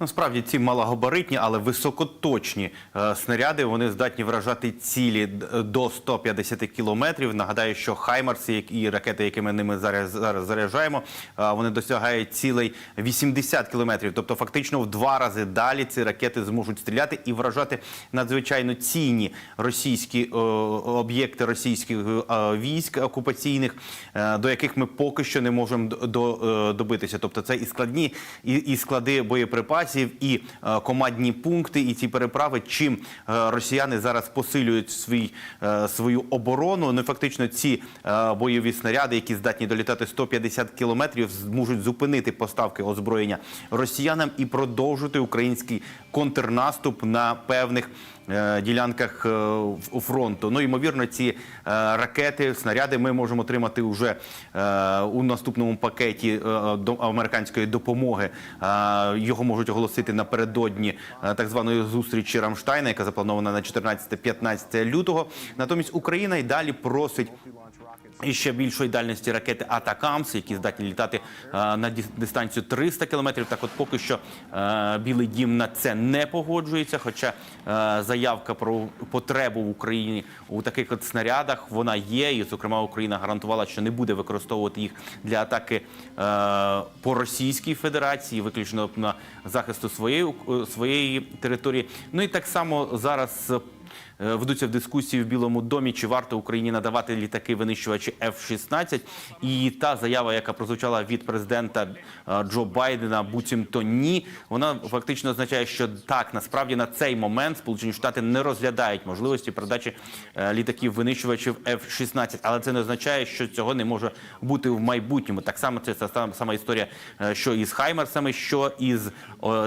Насправді ці малогабаритні, але високоточні е, снаряди вони здатні вражати цілі д- до 150 кілометрів. Нагадаю, що хаймарси і ракети, якими ними зараз, зараз заряджаємо, е, вони досягають цілей 80 кілометрів. Тобто, фактично в два рази далі ці ракети зможуть стріляти і вражати надзвичайно цінні російські е, об'єкти російських е, військ окупаційних, е, до яких ми поки що не можемо до, е, добитися. Тобто, це і складні, і, і склади боєприпасів, і е, командні пункти, і ці переправи. Чим е, росіяни зараз посилюють свій, е, свою оборону, ну фактично ці бойові снаряди, які здатні долітати 150 кілометрів, зможуть зупинити поставки озброєння росіянам і продовжити український контрнаступ на певних ділянках е, фронту. Ну ймовірно, ці е, ракети, снаряди ми можемо отримати вже е, у наступному пакеті е, американської допомоги. Е, Його можуть оголосити напередодні е, так званої зустрічі Рамштайна, яка запланована на 14-15 лютого. Натомість Україна й далі просить. І ще більшої дальності ракети Атакамс, які здатні літати е, на дистанцію 300 кілометрів. Так, от поки що е, Білий Дім на це не погоджується. Хоча е, заявка про потребу в Україні у таких от снарядах вона є. І, зокрема, Україна гарантувала, що не буде використовувати їх для атаки по Російській Федерації, виключно на захисту своєї своєї території. Ну і так само зараз. Е, Ведуться в дискусії в Білому домі, чи варто Україні надавати літаки винищувачі F-16. І та заява, яка прозвучала від президента е, Джо Байдена, буцімто ні, вона фактично означає, що так насправді на цей момент Сполучені Штати не розглядають можливості передачі е, літаків винищувачів F-16. Але це не означає, що цього не може бути в майбутньому. Так само це сама- історія, що із Хаймерсами, що із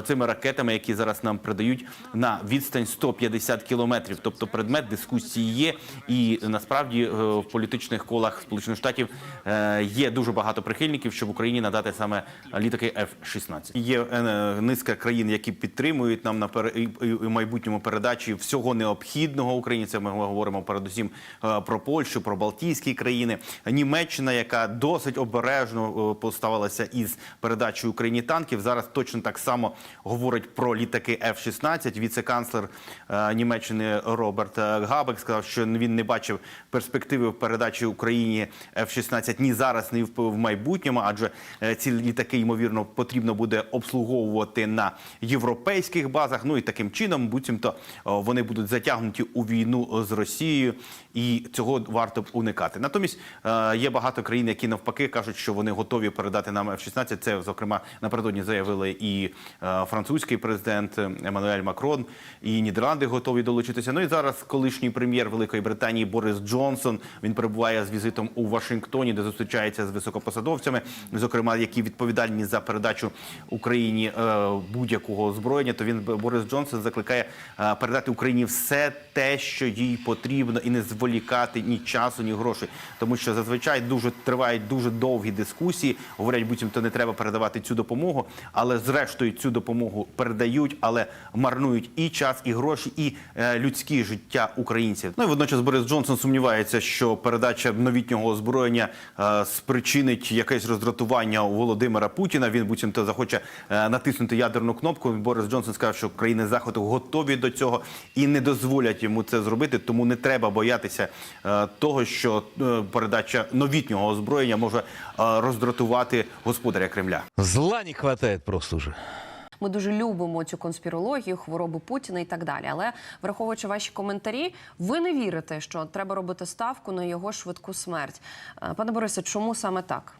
цими ракетами, які зараз нам придають на відстань 150 кілометрів. Тобто предмет дискусії є, і насправді е, в політичних колах Сполучених Штатів е, є дуже багато прихильників, щоб Україні надати саме літаки F-16. Є е, низка країн, які підтримують нам на майбутньому передачі всього необхідного Україні. Це ми говоримо передусім про Польщу, про Балтійські країни, Німеччина, яка досить обережно поставилася із передачею Україні танків. Зараз точно так само говорить про літаки F-16. Віце-канцлер Німеччини Роберт е, Габек сказав, що він не бачив перспективи в передачі Україні F-16 ні зараз, ні в майбутньому, адже е, ці літаки ймовірно потрібно буде обслуговувати на європейських базах. Ну і таким чином, буцімто е, вони будуть затягнуті у війну з Росією, і цього варто б уникати. Натомість є багато країн, які навпаки кажуть, що вони готові передати нам F-16. Це зокрема напередодні заявили і французький президент Еммануель Макрон, і Нідерланди готові долучитися. Ну і зараз колишній прем'єр Великої Британії Борис Джонсон він перебуває з візитом у Вашингтоні, де зустрічається з високопосадовцями, зокрема, які відповідальні за передачу Україні е, будь-якого озброєння. То він Борис Джонсон закликає е, передати Україні все те, що їй потрібно, і не зволікати ні часу, ні грошей, тому що зазвичай дуже тривають дуже довгі дискусії. Говорять, буцімто не треба передавати цю допомогу, але зрештою цю допомогу передають, але марнують і час, і гроші, і е, людські життя українців. Ну і водночас Борис Джонсон сумнівається, що передача новітнього озброєння е, спричинить якесь роздратування у Володимира Путіна. Він буцімто захоче е, натиснути ядерну кнопку. Борис Джонсон сказав, що країни заходу готові до цього і не дозволять йому це зробити. Тому не треба боятися е, того, що передача новітнього озброєння може роздратувати господаря Кремля. Зла не хватает просто уже. Ми дуже любимо цю конспірологію, хвороби Путіна і так далі. Але враховуючи ваші коментарі, ви не вірите, що треба робити ставку на його швидку смерть. Е, Пане Борисе, чому саме так?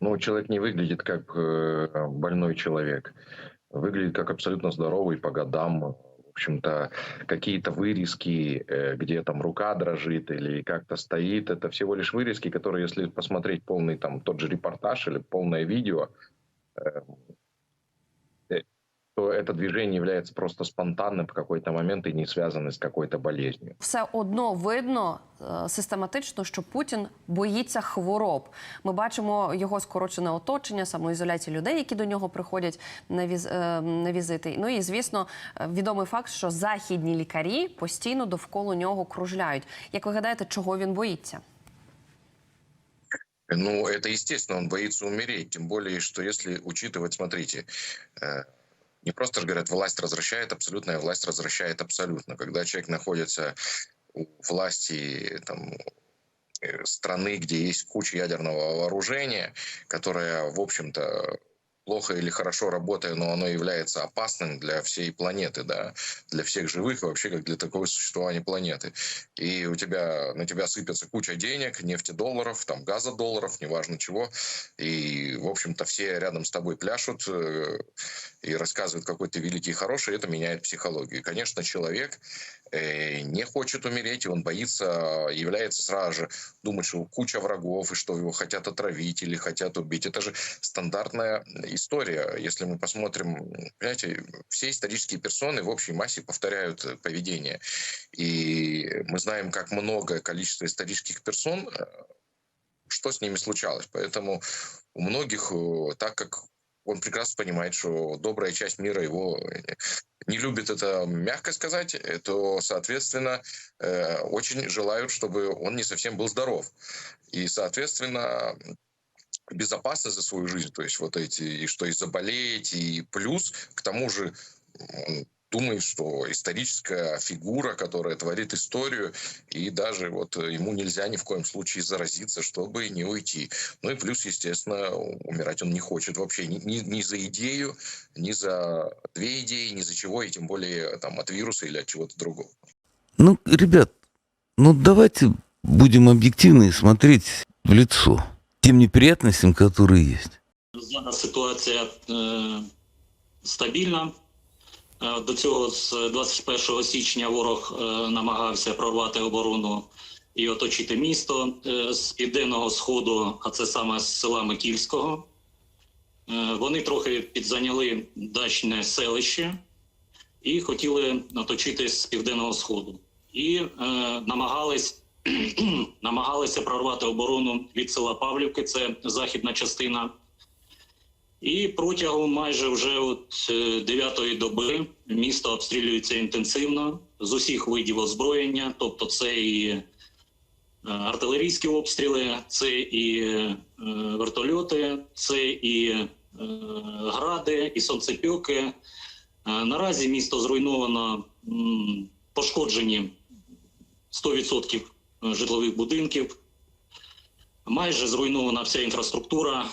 Ну, человек не выглядит как э, больной человек. Выглядит как абсолютно здоровый по годам. В общем-то, какие-то вырезки, э, где там рука дрожит или как-то стоит, это всего лишь вырезки, которые, если посмотреть полный там тот же репортаж или полное видео, это движение является просто спонтанным в какой-то момент и не связано с какой-то болезнью. Все одно видно е, систематично, що Путін боїться хвороб. Ми бачимо його скорочене оточення, самоізоляцію людей, які до нього приходять на, віз, е, на візити. Ну і звісно, е, відомий факт, що західні лікарі постійно довкола нього кружляють. Як ви гадаєте, чого він боїться? Ну, это естественно, он боится умереть. Тем более, что если учитывать, смотрите, э, не просто же говорят, власть возвращает, абсолютная власть возвращает абсолютно. Когда человек находится у власти там, э, страны, где есть куча ядерного вооружения, которое, в общем-то, плохо или хорошо работая, но оно является опасным для всей планеты, да, для всех живых и вообще как для такого существования планеты. И у тебя, на тебя сыпется куча денег, нефтедолларов, там, газодолларов, неважно чего. И, в общем-то, все рядом с тобой пляшут э, и рассказывают, какой ты великий и хороший, это меняет психологию. И, конечно, человек не хочет умереть, и он боится, является сразу же думать, что куча врагов, и что его хотят отравить или хотят убить. Это же стандартная история. Если мы посмотрим, понимаете, все исторические персоны в общей массе повторяют э, поведение. И мы знаем, как много количество исторических персон, э, что с ними случалось. Поэтому у многих, э, так как он прекрасно понимает, что добрая часть мира его э, не любит это, мягко сказать, то, соответственно, э, очень желают, чтобы он не совсем был здоров. И, соответственно, безопасность за свою жизнь, то есть вот эти, и что и заболеть, и плюс, к тому же, думает, что историческая фигура, которая творит историю, и даже вот ему нельзя ни в коем случае заразиться, чтобы не уйти. Ну и плюс, естественно, умирать он не хочет вообще ни, ни, ни за идею, ни за две идеи, ни за чего, и тем более там от вируса или от чего-то другого. Ну, ребят, ну давайте будем объективны и смотреть в лицо тем неприятностям, которые есть. Зараз ситуація е, стабільна. Е, До цього з 21 січня ворог е, намагався прорвати оборону і оточити місто е, з південного сходу, а це саме з села Микільського. Е, Вони трохи підзайняли дачне селище і хотіли оточити з південного сходу. І е, намагались, намагалися прорвати оборону від села Павлівки, це західна частина. І протягом майже вже от е, дев'ятої доби місто обстрілюється інтенсивно з усіх видів озброєння, тобто це і е, артилерійські обстріли, це і е, вертольоти, це і гради, і сонцепьоки. Наразі місто зруйновано, пошкоджені 100% житлових будинків. Майже зруйнована вся інфраструктура,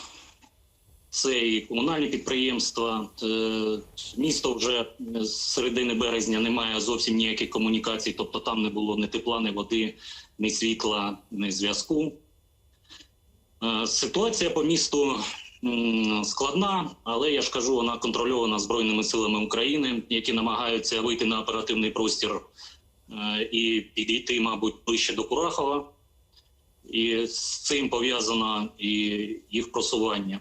це і комунальні підприємства. Е, Місто вже з середини березня не має зовсім ніяких комунікацій, тобто там не було ні тепла, ні води, ні світла, ні зв'язку. Е, Ситуація по місту складна, але я ж кажу, вона контрольована Збройними силами України, які намагаються вийти на оперативний простір е, і підійти, мабуть, ближче до Курахова. І з цим пов'язано і їх просування.